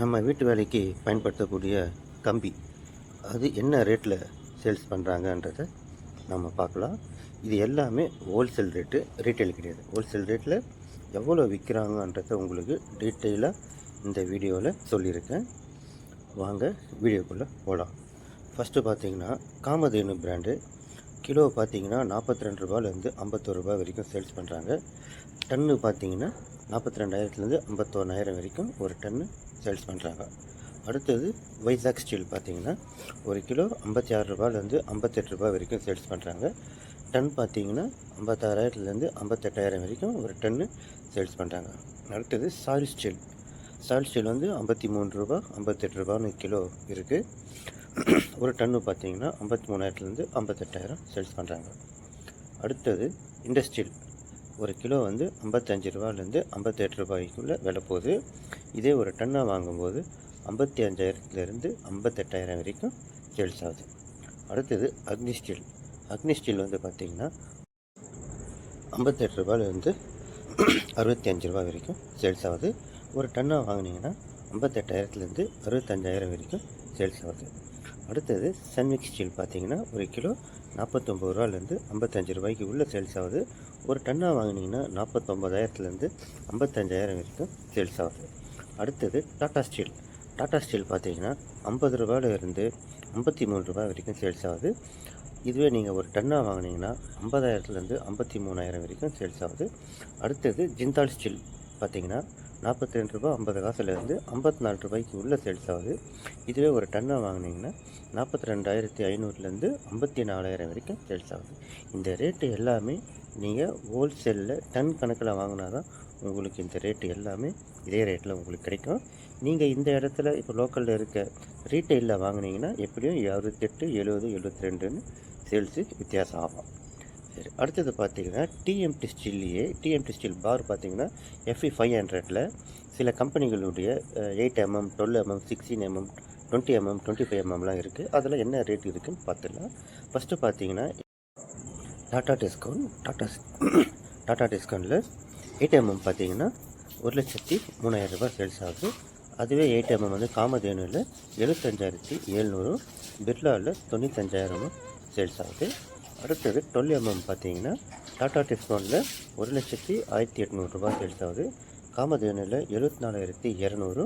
நம்ம வீட்டு வேலைக்கு பயன்படுத்தக்கூடிய கம்பி. அது என்ன ரேட்டில் சேல்ஸ் பண்ணுறாங்கன்றத நம்ம பார்க்கலாம். இது எல்லாமே ஹோல்சேல் ரேட்டு ரீட்டைல் கிடையாது. ஹோல்சேல் ரேட்டில் எவ்வளோ விற்கிறாங்கன்றத உங்களுக்கு டீட்டெயிலாக இந்த வீடியோவில் சொல்லியிருக்கேன். வாங்க வீடியோக்குள்ளே போகலாம் ஃபஸ்ட்டு பார்த்தீங்கன்னா காமதேனு பிராண்டு கிலோ பார்த்தீங்கன்னா நாற்பத்தி ரெண்டு ரூபாலேருந்து ஐம்பத்தோரு ரூபாய் வரைக்கும் சேல்ஸ் பண்ணுறாங்க டன்னு பார்த்தீங்கன்னா நாற்பத்தி ரெண்டாயிரத்துலேருந்து ஐம்பத்தொன்னாயிரம் வரைக்கும் ஒரு டன்னு சேல்ஸ் பண்ணுறாங்க அடுத்தது வைசாக் ஸ்டீல் பார்த்தீங்கன்னா ஒரு கிலோ ஐம்பத்தி ஆறு ரூபாலேருந்து ஐம்பத்தெட்டு ரூபாய் வரைக்கும் சேல்ஸ் பண்ணுறாங்க டன் பார்த்தீங்கன்னா ஐம்பத்தாறாயிரத்துலேருந்து ஐம்பத்தெட்டாயிரம் வரைக்கும் ஒரு டன்னு சேல்ஸ் பண்ணுறாங்க அடுத்தது சாரி ஸ்டீல் சால் ஸ்டீல் வந்து ஐம்பத்தி மூணு ரூபா ஐம்பத்தெட்டு ரூபான்னு கிலோ இருக்குது ஒரு டன்னு பார்த்தீங்கன்னா ஐம்பத்தி மூணாயிரத்துலேருந்து ஐம்பத்தெட்டாயிரம் சேல்ஸ் பண்ணுறாங்க அடுத்தது இண்டஸ்ட்ரியல் ஒரு கிலோ வந்து ஐம்பத்தஞ்சு ரூபாலேருந்து ஐம்பத்தெட்டு ரூபாய்க்குள்ளே விலை போகுது. இதே ஒரு டன்னாக வாங்கும்போது ஐம்பத்தி அஞ்சாயிரத்துலேருந்து ஐம்பத்தெட்டாயிரம் வரைக்கும் சேல்ஸ் ஆகுது. அடுத்தது அக்னி ஸ்டீல் அக்னி ஸ்டீல் வந்து பார்த்திங்கன்னா ஐம்பத்தெட்டு ரூபாயிலேருந்து அறுபத்தி அஞ்சு ரூபா வரைக்கும் சேல்ஸ் ஆகுது. ஒரு டன்னாக வாங்கினீங்கன்னா ஐம்பத்தெட்டாயிரத்துலேருந்து அறுபத்தஞ்சாயிரம் வரைக்கும் சேல்ஸ் ஆகுது. அடுத்தது சன்மிக் ஸ்டீல் பார்த்தீங்கன்னா ஒரு கிலோ நாற்பத்தொம்பது ரூபாலேருந்து ஐம்பத்தஞ்சு ரூபாய்க்கு உள்ளே சேல்ஸ் ஆகுது. ஒரு டன்னாக வாங்கினீங்கன்னா நாற்பத்தொம்பதாயிரத்துலேருந்து ஐம்பத்தஞ்சாயிரம் வரைக்கும் சேல்ஸ் ஆகுது. அடுத்தது டாடா ஸ்டீல். டாடா ஸ்டீல் பார்த்தீங்கன்னா ஐம்பது ரூபாயிலிருந்து ஐம்பத்தி மூணு ரூபாய் வரைக்கும் சேல்ஸ் ஆகுது. இதுவே நீங்கள் ஒரு டன்னாக வாங்கினீங்கன்னா ஐம்பதாயிரத்துலேருந்து ஐம்பத்தி மூணாயிரம் வரைக்கும் சேல்ஸ் ஆகுது. அடுத்தது ஜிந்தால் ஸ்டீல். பார்த்தீங்கன்னா நாற்பத்தி ரெண்டு ரூபா ஐம்பது காசுலேருந்து ஐம்பத்தி நாலு ரூபாய்க்கு உள்ளே சேல்ஸ் ஆகுது. இதுவே ஒரு டன்னாக வாங்கினீங்கன்னா நாற்பத்தி ரெண்டாயிரத்தி ஐநூறுலேருந்து ஐம்பத்தி நாலாயிரம் வரைக்கும் சேல்ஸ் ஆகுது. இந்த ரேட்டு எல்லாமே நீங்கள் ஹோல்சேலில் டன் கணக்கில் வாங்கினா தான் உங்களுக்கு இந்த ரேட்டு எல்லாமே இதே ரேட்டில் உங்களுக்கு கிடைக்கும். நீங்கள் இந்த இடத்துல இப்போ லோக்கலில் இருக்க ரீட்டெயிலில் வாங்கினீங்கன்னா எப்படியும் அறுபத்தெட்டு எழுபது எழுபத்தி ரெண்டுன்னு சேல்ஸு வித்தியாசம் ஆகும். சரி அடுத்தது பார்த்தீங்கன்னா டிஎம்டி ஸ்டில்லையே டிஎம்டி ஸ்டீல் பார் பார்த்தீங்கன்னா எஃப்இ ஃபைவ் ஹண்ட்ரடில் சில கம்பெனிகளுடைய eight mm twelve mm sixteen mm twenty mm twenty five எம்எம்லாம் இருக்குது அதில் என்ன ரேட் இருக்குதுன்னு பார்த்துடலாம். ஃபஸ்ட்டு பார்த்தீங்கன்னா டாடா டிஸ்கவுண்ட் டாடா டாடா டிஸ்கவுண்ட்டில் எயிட் எம்எம் பார்த்தீங்கன்னா ஒரு லட்சத்தி மூணாயிரம் ரூபாய் சேல்ஸ் ஆகுது. அதுவே எயிட் எம்எம் வந்து காமதேனுவில் எழுபத்தஞ்சாயிரத்தி எழுநூறு பிர்லாவில் தொண்ணூத்தஞ்சாயிரமும் சேல்ஸ் ஆகுது. அடுத்தது டுவெல் எம்எம் பார்த்தீங்கன்னா டாடா டிஸ்கவுண்டில் ஒரு லட்சத்தி ஆயிரத்தி எட்நூறுரூபா சேல்ஸ் ஆகுது. காமதேனில் எழுபத்தி நாலாயிரத்தி இரநூறு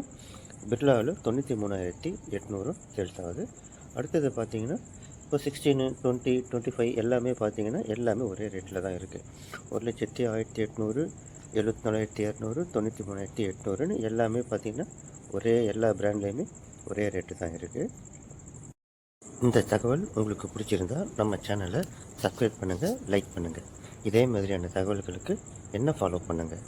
பிர்லாவில் தொண்ணூற்றி மூணாயிரத்தி எட்நூறு சேல்ஸ் ஆகுது. அடுத்தது பார்த்தீங்கன்னா இப்போ சிக்ஸ்டீனு டுவெண்ட்டி டுவெண்ட்டி ஃபைவ் எல்லாமே பார்த்தீங்கன்னா எல்லாமே ஒரே ரேட்டில் தான் இருக்குது ஒரு லட்சத்தி ஆயிரத்தி எட்நூறு எழுபத்தி நாலாயிரத்தி இரநூறு தொண்ணூற்றி மூணாயிரத்தி எட்நூறுன்னு எல்லாமே பார்த்தீங்கன்னா ஒரே எல்லா பிராண்ட்லேயுமே ஒரே ரேட்டு தான் இருக்குது இந்த தகவல் உங்களுக்கு பிடிச்சிருந்தா நம்ம சேனலை சப்ஸ்கிரைப் பண்ணுங்கள் லைக் பண்ணுங்கள் இதே மாதிரியான தகவல்களுக்கு என்ன ஃபாலோ பண்ணுங்கள்